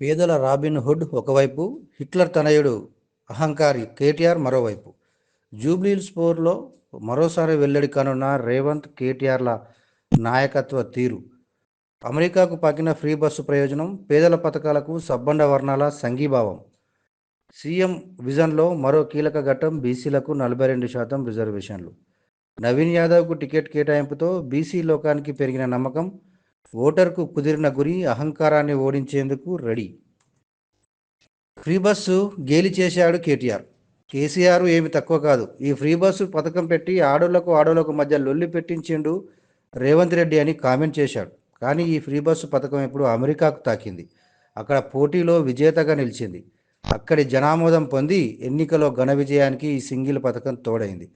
పేదల robin hood ఒకవైపు Hitler తనయుడు అహంకారి కేటీఆర్ మరోవైపు. జూబ్లీ స్పోర్లో మరోసారి వెల్లడి కానున్న రేవంత్ కేటీఆర్ల నాయకత్వ తీరు. అమెరికాకు పాకిన ఫ్రీ బస్సు ప్రయోజనం పేదల పథకాలకు సబ్బండ వర్ణాల సంఘీభావం. సీఎం విజన్లో మరో కీలక ఘట్టం బీసీలకు నలభై రెండు శాతం రిజర్వేషన్లు. నవీన్ యాదవ్కు టికెట్ కేటాయింపుతో బీసీ లోకానికి పెరిగిన నమ్మకం ఓటర్కు కుదిరిన గురి అహంకారాన్ని ఓడించేందుకు రెడీ. ఫ్రీ బస్సు గేలి చేశాడు కేటీఆర్. కేసీఆర్ ఏమి తక్కువ కాదు. ఈ ఫ్రీ బస్సు పథకం పెట్టి ఆడోళ్ళకు ఆడోళ్ళకు మధ్య లొల్లి పెట్టించిండు రేవంత్ రెడ్డి అని కామెంట్ చేశాడు. కానీ ఈ ఫ్రీ బస్సు పథకం ఇప్పుడు అమెరికాకు తాకింది. అక్కడ పోటీలో విజేతగా నిలిచింది. అక్కడి జనామోదం పొంది ఎన్నికలో ఘన విజయానికి ఈ సింగిల్ పథకం తోడైంది.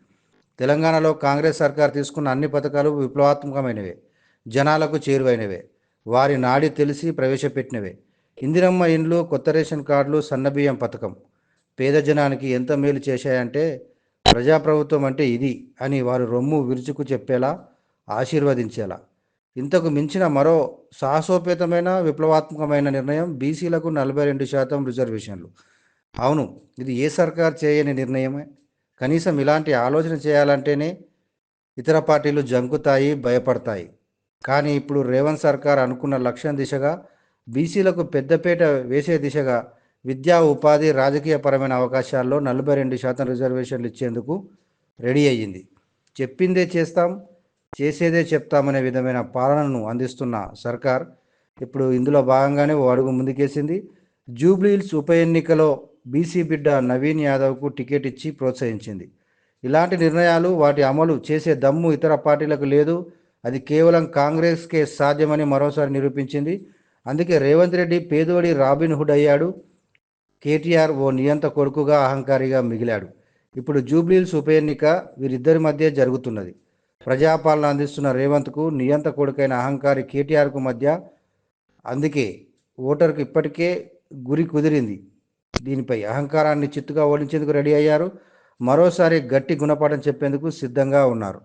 తెలంగాణలో కాంగ్రెస్ సర్కార్ తీసుకున్న అన్ని పథకాలు విప్లవాత్మకమైనవే. జనాలకు చేరువైనవే. వారి నాడి తెలిసి ప్రవేశపెట్టినవే. ఇందిరమ్మ ఇండ్లు కొత్త రేషన్ కార్డులు సన్నబియ్యం పథకం. పేద జనానికి ఎంత మేలు చేశాయంటే ప్రజాప్రభుత్వం అంటే ఇది అని వారు రొమ్ము విరుచుకు చెప్పేలా ఆశీర్వదించేలా. ఇంతకు మించిన మరో సాహసోపేతమైన విప్లవాత్మకమైన నిర్ణయం బీసీలకు నలభై రెండు శాతం రిజర్వేషన్లు. అవును ఇది ఏ సర్కార్ చేయని నిర్ణయమే. కనీసం ఇలాంటి ఆలోచన చేయాలంటేనే ఇతర పార్టీలు జంకుతాయి భయపడతాయి. కానీ ఇప్పుడు రేవంత్ సర్కార్ అనుకున్న లక్ష్యం దిశగా బీసీలకు పెద్దపేట వేసే దిశగా విద్యా ఉపాధి రాజకీయపరమైన అవకాశాల్లో నలభై రెండు శాతం రిజర్వేషన్లు ఇచ్చేందుకు రెడీ అయ్యింది. చెప్పిందే చేస్తాం చేసేదే చెప్తామనే విధమైన పాలనను అందిస్తున్న సర్కార్ ఇప్పుడు ఇందులో భాగంగానే ఓ అడుగు ముందుకేసింది. జూబ్లీహిల్స్ ఉప ఎన్నికలో బీసీ బిడ్డ నవీన్ యాదవ్కు టికెట్ ఇచ్చి ప్రోత్సహించింది. ఇలాంటి నిర్ణయాలు వాటి అమలు చేసే దమ్ము ఇతర పార్టీలకు లేదు. అది కేవలం కాంగ్రెస్కే సాధ్యమని మరోసారి నిరూపించింది. అందుకే రేవంత్ రెడ్డి పేదోడి రాబిన్ హుడ్ అయ్యాడు. కేటీఆర్ ఓ నియంత కొడుకుగా అహంకారిగా మిగిలాడు. ఇప్పుడు జూబ్లీల్స్ ఉప ఎన్నిక వీరిద్దరి మధ్య జరుగుతున్నది. ప్రజాపాలన అందిస్తున్న రేవంత్కు నియంత కొడుకైన అహంకారి కేటీఆర్కు మధ్య అందుకే ఓటర్కు ఇప్పటికే గురి కుదిరింది. దీనిపై అహంకారాన్ని చిత్తుగా ఓడించేందుకు రెడీ అయ్యారు. మరోసారి గట్టి గుణపాఠం చెప్పేందుకు సిద్ధంగా ఉన్నారు.